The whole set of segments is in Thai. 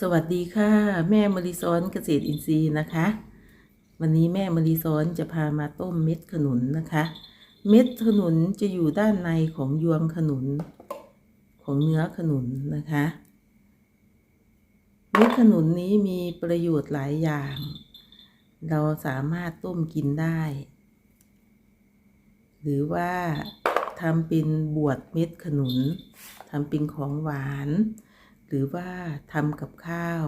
สวัสดีค่ะ แม่มริซ้อนเกษตรอินทรีย์นะคะ วันนี้แม่มริซ้อนจะพามาต้มเม็ดขนุนนะคะ เม็ดขนุนจะอยู่ด้านในของยวงขนุน ของเนื้อขนุนนะคะ เม็ดขนุนนี้มีประโยชน์หลายอย่าง เราสามารถต้มกินได้ หรือว่าทำเป็นบวชเม็ดขนุนทำเป็นของหวาน หรือว่าทำกับข้าว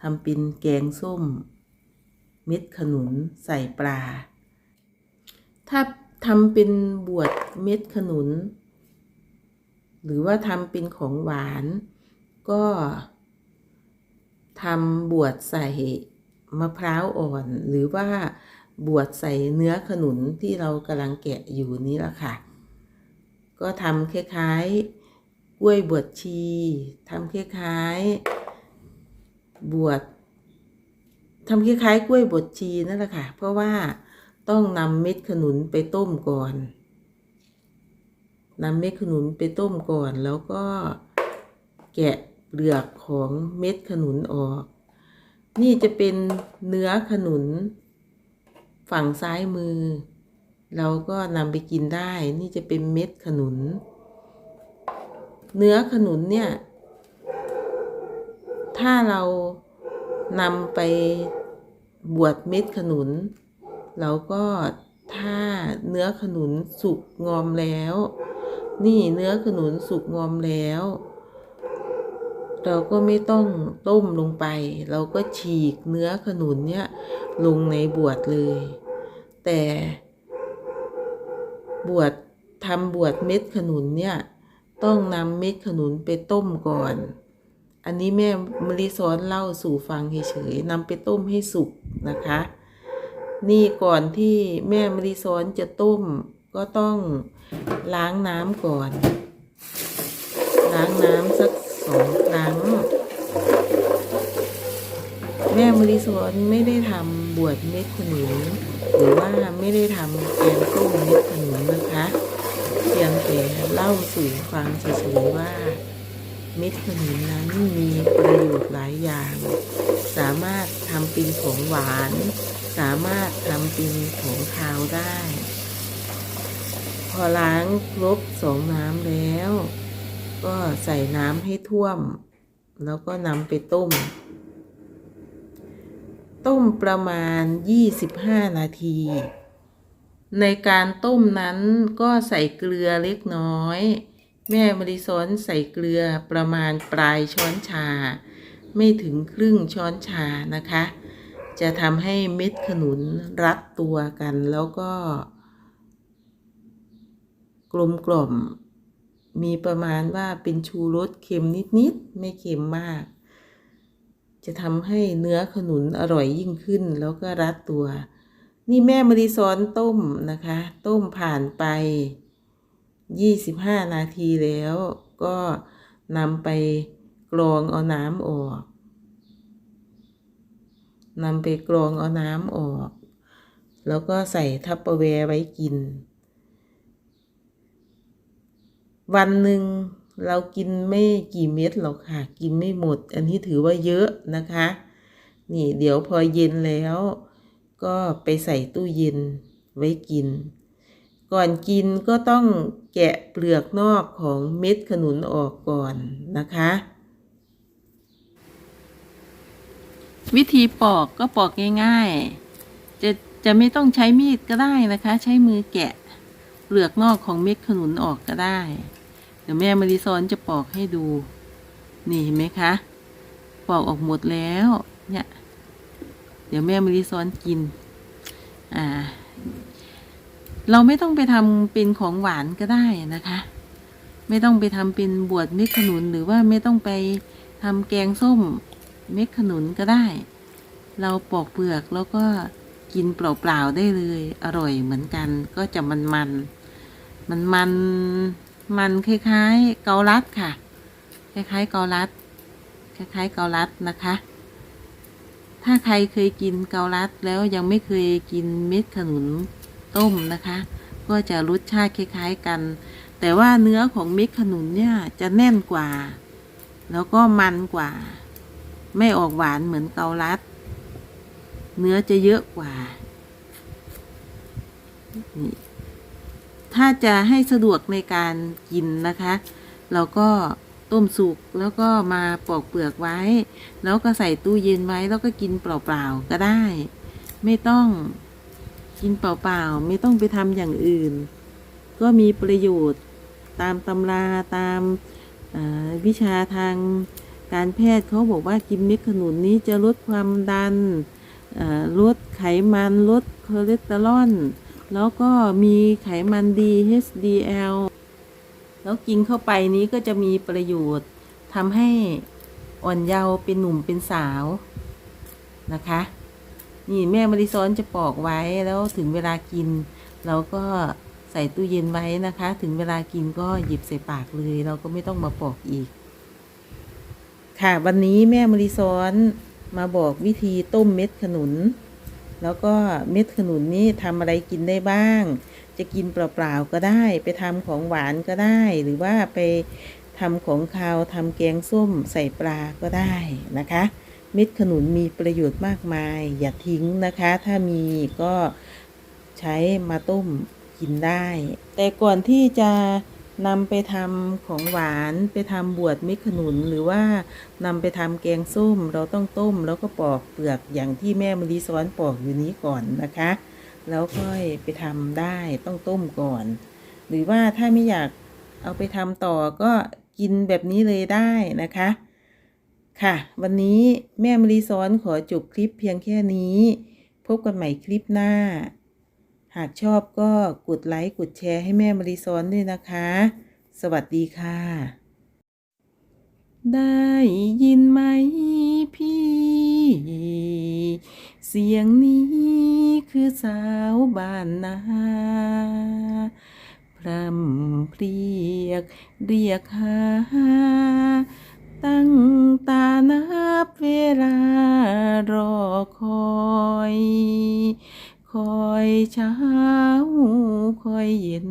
ทำเป็นแกงส้ม เม็ดขนุนใส่ปลา ถ้าทำเป็นบวชเม็ดขนุน หรือว่าทำเป็นของหวาน ก็ทำบวชใส่มะพร้าวอ่อน หรือว่าบวชใส่เนื้อขนุนที่เรากำลังแกะอยู่นี้ละค่ะ ก็ทำคล้ายๆ ล้วยบวชชีทำคล้ายๆบวชทำคล้ายๆกล้วยบวชชีนั่นแหละค่ะ เพราะว่าต้องนำเม็ดขนุนไปต้มก่อนนำเม็ดขนุนไปต้มก่อน แล้วก็แกะเปลือกของเม็ดขนุนออก นี่จะเป็นเนื้อขนุน ฝั่งซ้ายมือ เราก็นำไปกินได้ นี่จะเป็นเม็ดขนุน เนื้อขนุนเนี่ย ถ้าเรานำไปบวชเม็ดขนุน เราก็ถ้าเนื้อขนุนสุกงอมแล้ว นี่เนื้อขนุนสุกงอมแล้ว เราก็ไม่ต้องต้มลงไป เราก็ฉีกเนื้อขนุนเนี่ยลงในบวชเลย แต่บวชทำบวชเม็ดขนุนเนี่ย ต้องนำเม็ดขนุนไปต้มก่อน อันนี้แม่มริซ้อนเล่าสู่ฟังเฉยๆนำไปต้มให้สุกนะคะ นี่ก่อนที่แม่มริซ้อนจะต้มก็ต้องล้างน้ำก่อน ล้างน้ำสักสองครั้ง แม่มริสวนไม่ได้ทำบวชเม็ดขนุนหรือว่าไม่ได้ทำแกงส้มเม็ดขนุนนะคะเพียงแต่ เล่าสู่ฟังเฉยๆว่า เม็ดขนุนนั้นมีประโยชน์หลายอย่าง สามารถทำเป็นของหวาน สามารถทำเป็นของคาวได้ พอล้างครบสองน้ำแล้ว ก็ใส่น้ำให้ท่วม แล้วก็นำไปต้ม ต้มประมาณ 25 นาที ในการต้มนั้นก็ใส่เกลือเล็กน้อย แม่มริซอนใส่เกลือประมาณปลายช้อนชา ไม่ถึงครึ่งช้อนชานะคะ จะทำให้เม็ดขนุนรัดตัวกันแล้วก็ กลมกล่อม มีประมาณว่าเป็นชูรสเค็มนิดๆ ไม่เค็มมาก จะทำให้เนื้อขนุนอร่อยยิ่งขึ้นแล้วก็รัดตัว นี่แม่มริซ้อนต้มนะคะ ต้มผ่านไป 25 นาทีแล้ว ก็นำไปกรองเอาน้ำออกนำไปกรองเอาน้ำออก แล้วก็ใส่ทัพเปอร์แวร์ไว้กิน วันหนึ่งเรากินไม่กี่เม็ดหรอกค่ะ กินไม่หมด อันนี้ถือว่าเยอะนะคะ นี่เดี๋ยวพอเย็นแล้ว ก็ไปใส่ตู้เย็นไว้กิน ก่อนกินก็ต้องแกะเปลือกนอกของเม็ดขนุนออกก่อนนะคะ วิธีปอกก็ปอกง่ายๆ จะจะไม่ต้องใช้มีดก็ได้นะคะ ใช้มือแกะเปลือกนอกของเม็ดขนุนออกก็ได้ เดี๋ยวแม่มาริซอนจะปอกให้ดู นี่เห็นไหมคะ ปอกออกหมดแล้ว เนี่ย ดี๋ยวแม่มาริซอนกิน อ่า เราไม่ต้องไปทำเป็นของหวานก็ได้นะคะ ไม่ต้องไปทำเป็นบวชเม็ดขนุนหรือว่าไม่ต้องไปทำแกงส้มเม็ดขนุนก็ได้ เราปอกเปลือกแล้วก็กินเปล่าๆได้เลย อร่อยเหมือนกัน ก็จะมันมันมันมันมันคล้ายๆ เกาลัดค่ะ คล้ายๆ เกาลัด คล้ายๆ เกาลัดนะคะ ถ้าใครเคยกินเกาลัดแล้วยังไม่เคยกินเม็ดขนุนต้มนะคะ ก็จะรสชาติคล้าย ๆกัน แต่ว่าเนื้อของเม็ดขนุนเนี่ยจะแน่นกว่า แล้วก็มันกว่า ไม่ออกหวานเหมือนเกาลัด เนื้อจะเยอะกว่าถ้าจะให้สะดวกในการกินนะคะ เราก็ ต้มสุกแล้วก็มาปอกเปลือกไว้ แล้วก็ใส่ตู้เย็นไว้แล้วก็กินเปล่าๆก็ได้ ไม่ต้องกินเปล่าๆไม่ต้องไปทำอย่างอื่น ก็มีประโยชน์ตามตำราตามวิชาทางการแพทย์เขาบอกว่ากินเม็ดขนุนนี้จะลดความดันลดไขมันลดคอเลสเตอรอลแล้วก็มีไขมันดี HDL แล้วกินเข้าไปนี้ก็จะมีประโยชน์ทำให้อ่อนเยาว์เป็นหนุ่มเป็นสาวนะคะ นี่แม่มาริซ้อนจะปอกไว้แล้วถึงเวลากิน เราก็ใส่ตู้เย็นไว้นะคะ ถึงเวลากินก็หยิบใส่ปากเลย เราก็ไม่ต้องมาปอกอีก ค่ะวันนี้แม่มาริซ้อนมาบอกวิธีต้มเม็ดขนุน แล้วก็เม็ดขนุนนี่ทำอะไรกินได้บ้าง จะกินเปล่าๆก็ได้ ไปทำของหวานก็ได้ หรือว่าไปทำของคาวทำแกงส้มใส่ปลาก็ได้นะคะ เม็ดขนุนมีประโยชน์มากมาย อย่าทิ้งนะคะ ถ้ามีก็ใช้มาต้มกินได้ แต่ก่อนที่จะ นำไปทำของหวานไปทำบวชม็ดขนุนหรือว่านำไปทำแกงส้ม เราต้องต้ม แล้วก็ปอกเปลือกอย่างที่แม่มะลิซ้อนปอกอยู่นี้ก่อนนะคะ แล้วค่อยไปทำได้ต้องต้มก่อน หรือว่าถ้าไม่อยากเอาไปทำต่อก็กินแบบนี้เลยได้นะคะ ค่ะ วันนี้แม่มะลิซ้อนขอจบคลิปเพียงแค่นี้ พบกันใหม่คลิปหน้า หากชอบก็กดไลค์ กดแชร์ให้แม่มะลิซ้อนด้วยนะคะ สวัสดีค่ะ ได้ยินไหมพี่ เสียงนี้คือสาวบ้านนาพรำเพรียก เรียกหา ตั้งตานับเวลารอคอย คอยเช้าคอยเย็น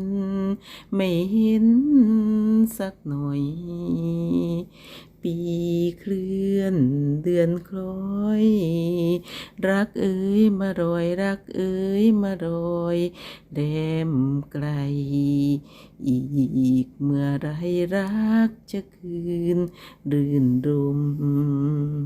ไม่เห็นสักหน่อย ปีเคลื่อนเดือนคล้อย รักเอ๋ยมารอย รักเอ๋ยมารอยแดมไกล อีกเมื่อไรรักจะคืนรื่นรม